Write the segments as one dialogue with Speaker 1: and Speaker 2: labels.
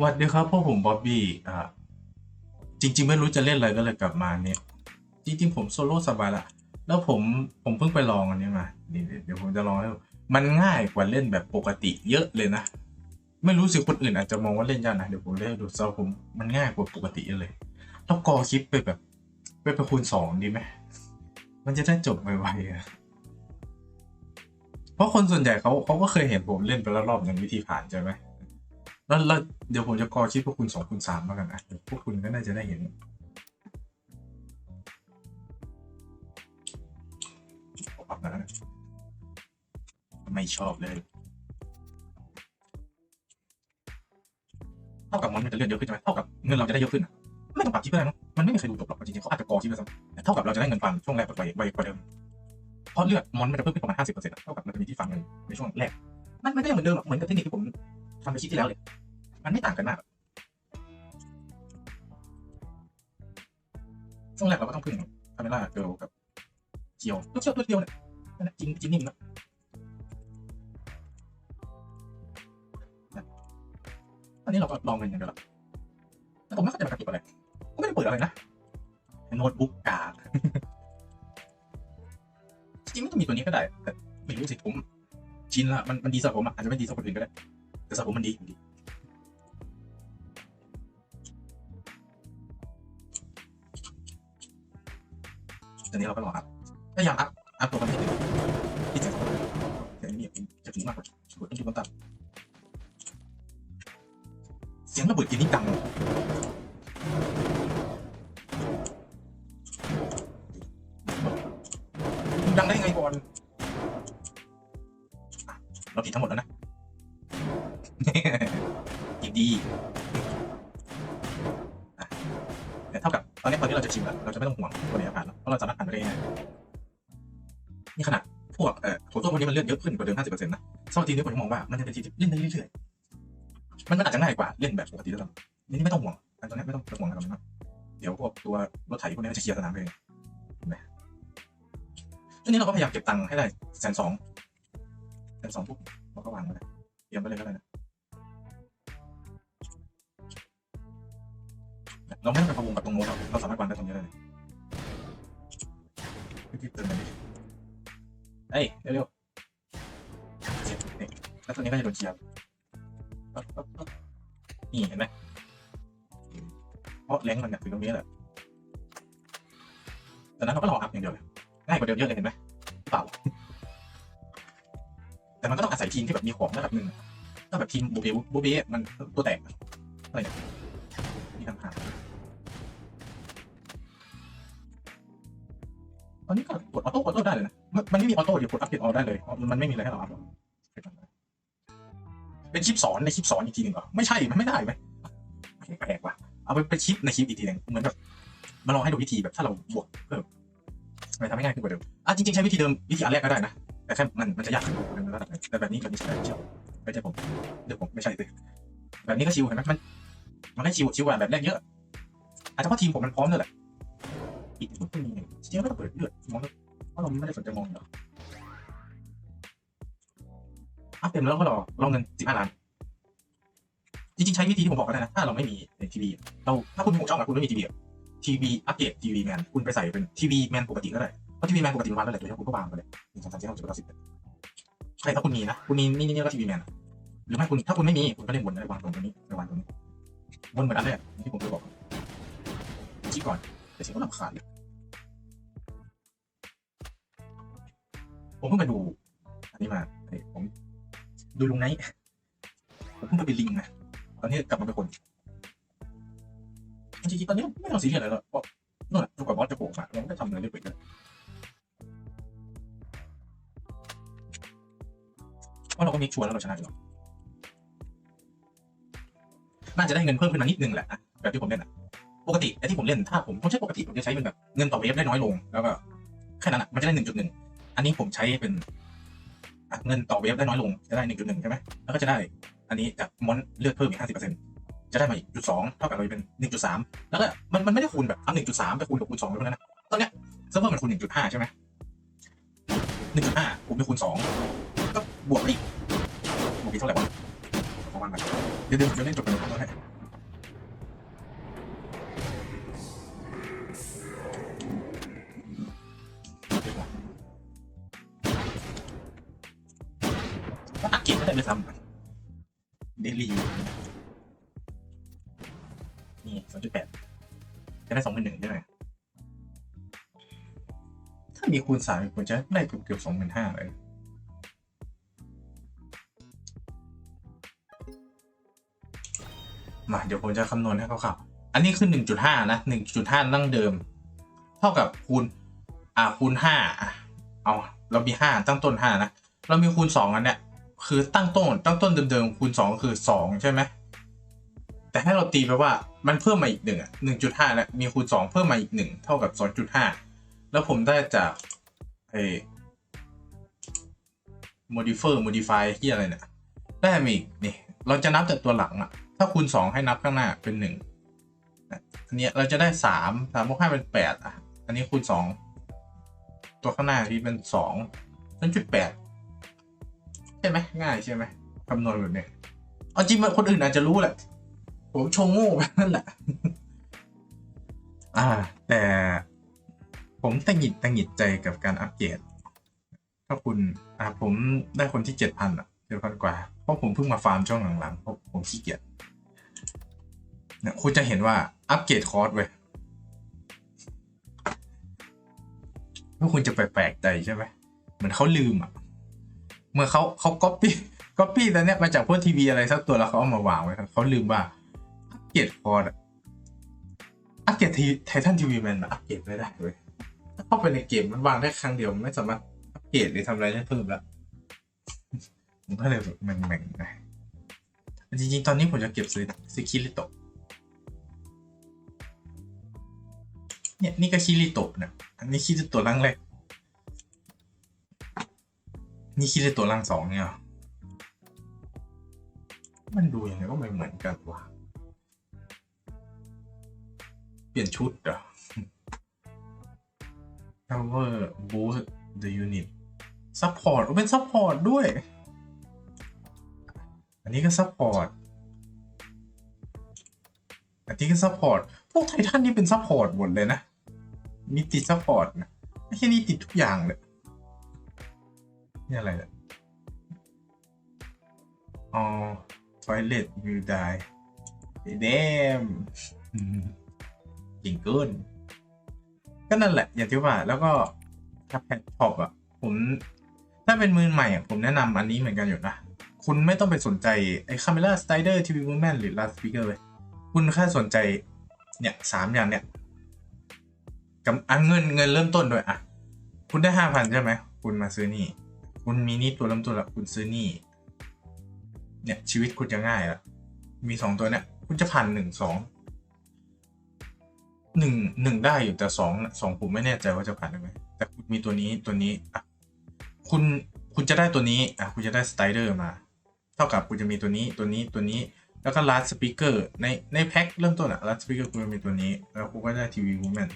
Speaker 1: สวัสดีครับพวกผมบ๊อบบี้อ่าจริง ๆ ไม่รู้จะเล่นอะไรก็เลยกลับมาเนี่ย จริง ๆ ผมโซโล่สบายละ แล้วผมผมเพิ่งไปลองอันนี้มาเดี๋ยวเดี๋ยวผมจะลองให้ดูมันง่ายกว่าเล่นแบบปกติเยอะเลยนะ ไม่รู้สิคนอื่นอาจจะมองว่าเล่นยากนะ เดี๋ยวผมเล่นดูสำหรับผมมันง่ายกว่าปกติเยอะเลยแล้วกอคลิปไปแบบไปไปคูณสองดีไหมมันจะได้จบไวๆอะเพราะคนส่วนใหญ่เขาเขาก็เคยเห็นผมเล่นไปแล้วรอบหนึ่งวิธีผ่านใช่ไหม แล้วแล้วเดี๋ยวผมจะกอคลิปพวกคุณสองคุณสามแล้วกันนะเดี๋ยวพวกคุณก็น่าจะได้เห็น ไม่ชอบเลยเท่ากับมันมันจะเลื่อนเยอะขึ้นใช่ไหมเท่ากับเงินเราจะได้เยอะขึ้นไม่ต้องปรับคลิปก็ได้มั้งมันไม่มีใครดูจบหรอกจริงๆเขาอาจจะกอคลิปไปซ้ำแต่เท่ากับเราจะได้เงินฟังช่วงแรกไวไวกว่าเดิมเพราะเลือดมอนมันจะเพิ่มขึ้นประมาณห้าสิบเปอร์เซ็นต์เท่ากับมันจะมีที่ฟังเงินในช่วงแรกมันมันก็ยังเหมือนเดิมหรอกเหมือนกับเทคนิคที่ผม ทำในคลิปที่แล้วเลย มันไม่ต่างกันมากช่วงแรกเราก็ต้องพึ่งคาเมล่าเกิลกับเคียวตัวเคียวตัวเดียวเนี่ยนั่นแหละจินจินนิ่มนะอันนี้เราก็ลองกันอย่างเดียวละแต่ผมไม่เข้าใจมันกระตุกอะไรก็ไม่ได้เปิดอะไรนะโน้ตบุ๊กกาจริงไม่ต้องมีตัวนี้ก็ได้แต่ไม่รู้สิผมชินละมันมันดีสำหรับผมอาจจะไม่ดีสำหรับคนอื่นก็ได้ แต่สำหรับผมมันดีอยู่ดีตอนนี้เราก็รออัพพยายามอัพอัพตัวมันให้ถึงที่จะแต่อันนี้ผมจะถึงมากกว่าต้องดูต้นตับเสียงระเบิดเกมนี้ดังดังได้ไงก่อนเราผิดทั้งหมดแล้วนะ ยินดีแต่เท่ากับตอนนี้ตอนนี้เราจะชิมแล้วเราจะไม่ต้องห่วงตัวนี้ผ่านแล้วเพราะเราสามารถผ่านไปได้ง่ายนี่ขนาดพวกเอ่อโถส้วมพวกนี้มันเลื่อนเยอะขึ้นกว่าเดิม 50%นะสำหรับทีนี้ผมมองว่ามันจะเป็นทีที่เล่นได้เรื่อยๆ มันมันอาจจะง่ายกว่าเล่นแบบปกติแล้วนี่ไม่ต้องห่วงอันตัวนี้ไม่ต้องห่วงอะไรมากเดี๋ยวพวกตัวรถไถพวกนี้จะเคลียร์สนามเองนไหมช่วงนี้เราก็พยายามเก็บตังค์ให้ได้แสนสองแสนสองปุ๊บเราก็วางไว้เลยเตรียมไปเลยก็ได้นะ เราไม่ต้องไปพะวงกับตรงโน้นเราเราสามารถวางได้ตรงนี้ได้เลยรีบๆเติมเลยดิเฮ้ยเร็วๆเสียบนี่แล้วตัวนี้ก็จะโดนเคลียร์นี่เห็นไหมเพราะแรงมันเนี่ยถึงตรงนี้แหละจากนั้นเราก็รออัพอย่างเดียวเลยง่ายกว่าเดิมเยอะเลยเห็นไหมเปล่า แต่มันก็ต้องอาศัยทีมที่แบบมีของระดับหนึ่งถ้าแบบทีมโบเบโบเบมันตัวแตกอะไรเนี่ยมีทางผ่า อนนี้ก็กดออโต้ออโต้ได้เลยนะมันไม่มีออโต้เดี๋ยวกดอัปเดตออได้เลย มันไม่มีอะไรให้เราอัพเป็นคลิปสอนในคลิปสอนอีกทีหนึ่งเหรอไม่ใช่มันไม่ได้ไหมแปลกว่ะเอาไปเป็นคลิปในคลิปอีกทีหนึ่งเหมือนแบบมาลองให้ดูวิธีแบบถ้าเราบวกเพิ่มมันทำให้ง่ายขึ้นกว่าเดิมอะจริงๆใช้วิธีเดิมวิธีอันแรกก็ได้นะแต่แค่มันมันจะยากขึ้นกว่าเดิมระดับหนึ่งแต่แบบนี้แบบนี้ใช้ได้เชียวไม่ใช่ผมเดี๋ยวผมไม่ใช่สิแบบนี้ก็ชิวเห็นไหมมันมันได้ชิวชิวกว่าแบบแรกเยอะ อาจจะเพราะทีมผมมันพร้อมด้วยแหละ อีกมันมีจริงๆไม่ต้องเปิดเลือดมองเพราะเราไม่ได้สนใจมองหรอกอัพเต็มแล้วก็รอรอเงินสิบห้าล้านจริงๆใช้วิธีที่ผมบอกก็ได้นะถ้าเราไม่มีทีวีเราถ้าคุณมีหกช่องอะคุณไม่มีทีวีทีวีอัปเกรดทีวีแมนคุณไปใส่เป็นทีวีแมนปกติก็ได้เพราะทีวีแมนปกติมันวางได้แหละตัวนี้คุณก็วางไปเลยหนึ่งสองสามสี่ห้าหกเจ็ดแปดสิบใช่ถ้าคุณมีนะคุณมีนี่นี่ก็ทีวีแมนหรือไม่คุณถ้าคุณไม่มีคุณก็เล่นบนได้วางตรงนี้วางตรงนี้บนเหมือนอันแรกที่ผมเคยบอกชี้ก่อน แต่เสียงก็ลำคาญเลยผมเพิ่งไปดู อันนี้มาเฮ้ยผมดูลุงไนท์ผมเพิ่งไปเป็นลิงนะตอนนี้กลับมาเป็นคนจริงๆตอนนี้ไม่ต้องซีเรียสอะไรแล้วเพราะนู่นจนกว่าบอสจะโผล่มาเราไม่ได้ทำอะไรเรื่อยๆเลยเพราะเราก็มีชัวร์แล้วเราชนะอยู่แล้วน่าจะได้เงินเพิ่มขึ้นมานิดนึงแหละอะแบบที่ผมเล่นอะ ปกติไอ้ที่ผมเล่นถ้าผมผมใช้ปกติผมจะใช้เป็นแบบเงินต่อเวฟได้น้อยลงแล้วก็แค่นั้นอะมันจะได้หนึ่งจุดหนึ่งอันนี้ผมใช้เป็นเงินต่อเวฟได้น้อยลงจะได้หนึ่งจุดหนึ่งใช่ไหมแล้วก็จะได้อันนี้จากมอนเลือดเพิ่มอีกห้าสิบเปอร์เซ็นต์จะได้มาอีกจุดสองเท่ากับเราเป็นหนึ่งจุดสามแล้วก็มันมันไม่ได้คูณแบบเอาหนึ่งจุดสามไปคูณกับคูณสองไปแล้วนะตอนเนี้ยเซิร์ฟเวอร์มันคูณหนึ่งจุดห้าใช่ไหมหนึ่งจุดห้าคูณไปคูณสองก็บวกไปอีกบวกอีกเท่าไหร่วะประมาณแบบเดี๋ยวเดี๋ยวเดี๋ยวเล่ ภาคกิจได้ได้ไปทำเดลีนี่สองจุดแปดจะได้สองพันหนึ่งใช่ไหมถ้ามีคูณสามควรจะได้เกือบเกือบสองพันห้าเลยมาเดี๋ยวผมจะคำนวณให้เขาครับอันนี้ขึ้นหนึ่งจุดห้านะหนึ่งจุดห้าตั้งเดิม เท่ากับคูณ อ่าคูณห้าเอา เรามีห้าตั้งต้นห้านะ เรามีคูณสองอันเนี้ย คือตั้งต้นตั้งต้นเดิมๆคูณสองคือสองใช่ไหมแต่ให้เราตีไปว่ามันเพิ่มมาอีกหนึ่งอะหนึ่งจุดห้าแล้วมีคูณสองเพิ่มมาอีกหนึ่งเท่ากับสองจุดห้าแล้วผมได้จากไอ้ modifier modify ที่อะไรเนี่ยได้มาอีกนี่เราจะนับจากตัวหลังอะ ถ้าคูณสองให้นับข้างหน้าเป็นหนึ่งอันนี้เราจะได้สามสามบวกห้าเป็นแปดอะ อันนี้คูณสองตัวข้างหน้าที่เป็นสองศูนย์จุดแปด ช่ไหมง่ายใช่ไหมคำนวณแบบนี้เอาจริงๆคนอื่นอาจจะรู้แหละ ผมชงโง่ไปนั่นแหละ อ่า แต่ผมตังหิดตังหิดใจกับการอัปเกรดถ้าคุณอ่าผมได้คนที่เจ็ดพันอะเจ็ดพันกว่า เพราะผมเพิ่งมาฟาร์มช่วงหลังๆเพราะผมขี้เกียจเนี่ยคุณจะเห็นว่าอัปเกรดคอร์สเว้ยพวกคุณจะแปลกใจใช่ไหมเหมือนเขาลืมอะ มื่อเขาเขาก๊อปปี้ก๊อปปี้ตัวเนี้ยมาจากพวกทีวีอะไรสักตัวแล้วเขาเอามาวางไว้เขาลืมว่าอัปเกรดคอร์ดอัปเกรดไททันทีวีแมนอัปเกรดไม่ได้เว้ยถ้าเข้าไปในเกมมันวางได้ครั้งเดียวไม่สามารถอัปเกรดหรือทำอะไรได้เพิ่มแล้วผมก็เลยแบบแม่งๆนะจริงๆ ตอนนี้ผมจะเก็บซื้อซื้อคิริโตะเนี่ยนี่ก็คิริโตะนะอันนี้คิริโตะร่างแรก นี่คิริโตะร่างสองเนี่ย มันดูยังไงก็ไม่เหมือนกันว่ะ เปลี่ยนชุดเหรอ Power Boost the Unit Support โอ้เป็น Support ด้วย อันนี้ก็ Support อันนี้ก็ Support พวกไททันนี่เป็น Support หมดเลยนะ มีติด Support นะไม่ใช่นี่ติดทุกอย่างเลย นี่อะไรเนี่ยอ๋อ Toilet will die damn จริงเกินก็นั่นแหละ อย่างที่ว่า แล้วก็ถ้าแพทช็อปอะ ผม ถ้าเป็นมือใหม่อะ ผมแนะนำอันนี้เหมือนกันอยู่นะ คุณไม่ต้องไปสนใจ ไอ้ Camera Slider TV Movement หรือ Last Speaker เลย คุณแค่สนใจ เนี่ยสามอย่างเนี่ยกับเงินเงินเริ่มต้นด้วยอะ คุณได้ห้าพันใช่ไหม คุณมาซื้อนี่ คุณมีนี่ตัวเริ่มต้นล้วคุณซื้อนี่ เนี่ยชีวิตคุณจะง่ายละมีสองตัวเนี่ยคุณจะพันหนึ่งสองหนึ่งหนึ่งได้อยู่แต่สองสองผมไม่แน่ใจว่าจะผ่านได้ไหมแต่คุณมีตัวนี้ตัวนี้อะคุณคุณจะได้ตัวนี้อะคุณจะได้สไตเดอร์มา เท่ากับคุณจะมีตัวนี้ตัวนี้ตัวนี้ แล้วก็ลาร์ดสปีกเกอร์ในในแพ็คเริ่มต้นอะลาร์ดสปีกเกอร์คุณจะมีตัวนี้ แล้วคุณก็ได้ทีวีวูแมน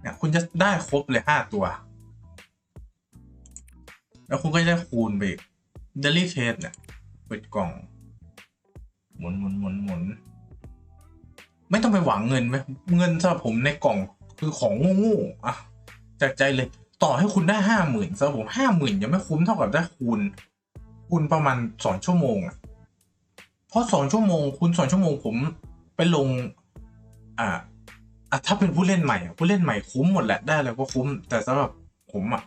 Speaker 1: เนี่ยคุณจะได้ครบเลยห้าตัว แล้วคุณก็จะได้คูณไปเดลี่เคสเนี่ยเปิดกล่อง หมุนหมุนหมุนหมุนไม่ต้องไปหวังเงินไหมเงินสำหรับผมในกล่องคือของโง่ๆอะจากใจเลยต่อให้คุณได้ห้าหมื่นสำหรับผมห้าหมื่นยังไม่คุ้มเท่ากับได้คูณคูณประมาณสองชั่วโมงอะเพราะสองชั่วโมงคูณสองชั่วโมงผมไปลง อ่าอะถ้าเป็นผู้เล่นใหม่อะผู้เล่นใหม่คุ้มหมดแหละได้แล้วก็คุ้ม แต่สำหรับผมอะ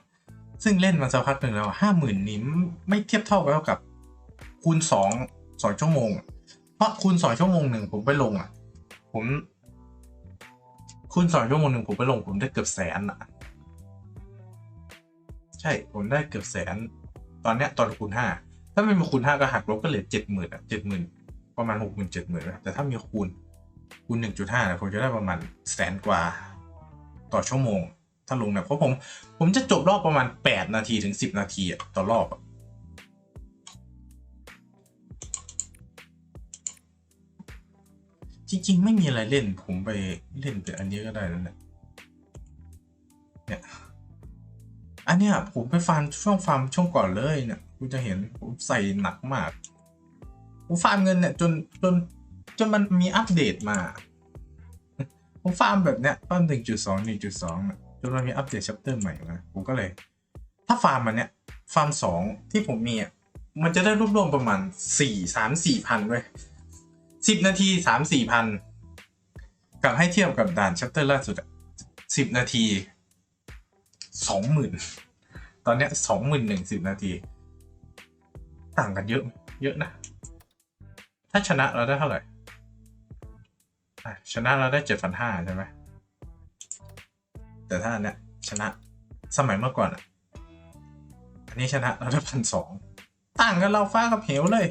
Speaker 1: ซึ่งเล่นมาสักพักหนึ่งแล้วห้าหมื่นนี้มไม่เทียบเท่ากับคูณสองสองชั่วโมง เพราะคูณสองชั่วโมงหนึ่งผมไปลงอะ ผมคูณสองชั่วโมงหนึ่งผมไปลงผมได้เกือบแสนอะ ใช่ผมได้เกือบแสน ตอนเนี้ยตอนคูณห้าถ้าไม่มีคูณห้าก็หักลบก็เหลือเจ็ดหมื่นอะเจ็ดหมื่นประมาณหกหมื่นเจ็ดหมื่นแต่ถ้ามีคูณคูณหนึ่งจุดห้าผมจะได้ประมาณแสนกว่าต่อชั่วโมง ถ้าลงเนี่ยเพราะผม ผมจะจบรอบประมาณแปดนาทีถึงสิบนาทีอะต่อรอบอะจริง ๆ ไม่มีอะไรเล่นผมไปเล่นแต่อันนี้ก็ได้แล้วเนี่ยเนี่ยอันเนี้ยผมไปฟาร์มช่วงฟาร์มช่วงก่อนเลยเนี่ยคุณจะเห็นผมใส่หนักมากผมฟาร์มเงินเนี่ยจนจนจนมันมีอัปเดตมาผมฟาร์มแบบเนี้ยฟาร์มหนึ่งจุดสองหนึ่งจุดสองเนี่ย จนมันมีอัปเดตชัปเตอร์ใหม่มาผมก็เลย ถ้าฟาร์มมันเนี้ยฟาร์มสองที่ผมมีอะมันจะได้รวบรวมประมาณสี่สามสี่พันเว้ยสิบนาทีสามสี่พันกับให้เทียบกับด่านชัปเตอร์ล่าสุดสิบนาทีสองหมื่นตอนเนี้ยสองหมื่นหนึ่งสิบนาที ต่างกันเยอะไหมเยอะนะ ถ้าชนะเราได้เท่าไหร่ชนะเราได้เจ็ดพันห้าใช่ไหม แต่ถ้าอันเนี้ยชนะสมัยเมื่อก่อนอะ อันนี้ชนะเราได้พันสองต่างกันเราฟ้ากับเหวเลย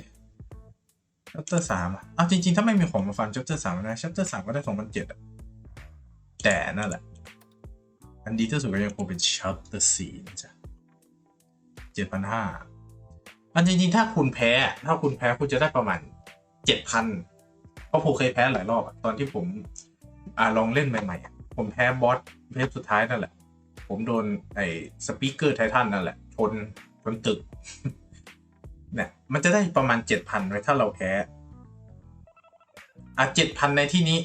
Speaker 1: ชัปเตอร์สามอะเอาจริง ๆ ถ้าไม่มีของมาฟันชัปเตอร์สามนะชัปเตอร์สามก็ได้สองพันเจ็ดอะแต่นั่นแหละ อันดีที่สุดก็ยังคงเป็นชัปเตอร์สี่นะจ๊ะเจ็ดพันห้าอันจริงๆถ้าคุณแพ้ ถ้าคุณแพ้คุณจะได้ประมาณเจ็ดพันเพราะผมเคยแพ้หลายรอบอะตอนที่ผมอ่าลองเล่นใหม่ๆอะผมแพ้บอส เวฟสุดท้ายนั่นแหละ ผมโดนไอ้สปีกเกอร์ไททันนั่นแหละชนชนตึกเนี่ยมันจะได้ประมาณเจ็ดพันไว้ถ้าเราแพ้อะเจ็ดพันในที่นี้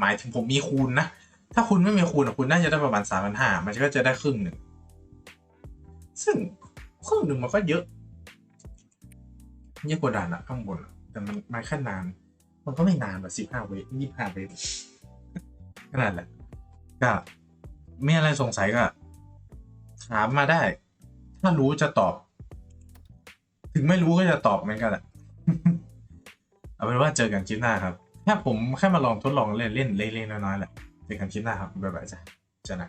Speaker 1: หมายถึงผมมีคูณนะ ถ้าคุณไม่มีคูณอะคุณน่าจะได้ประมาณสามพันห้ามันก็จะได้ครึ่งหนึ่ง ซึ่งครึ่งหนึ่งมันก็เยอะเยอะกว่าด่านอะข้างบน แต่มันมันแค่นาน มันก็ไม่นานแบบสิบห้าเวยี่ห้าเวฟขนาดแหละก็ มีอะไรสงสัยก็ ถามมาได้ ถ้ารู้จะตอบ ถึงไม่รู้ก็จะตอบเหมือนกันแหละเอาเป็นว่าเจอกันคลิปหน้าครับแค่ผมแค่มาลองทดลองเล่นเล่นเล่นๆน้อยๆแหละเจอกันคลิปหน้าครับบ๊ายบายจ้ะจ้ะนะ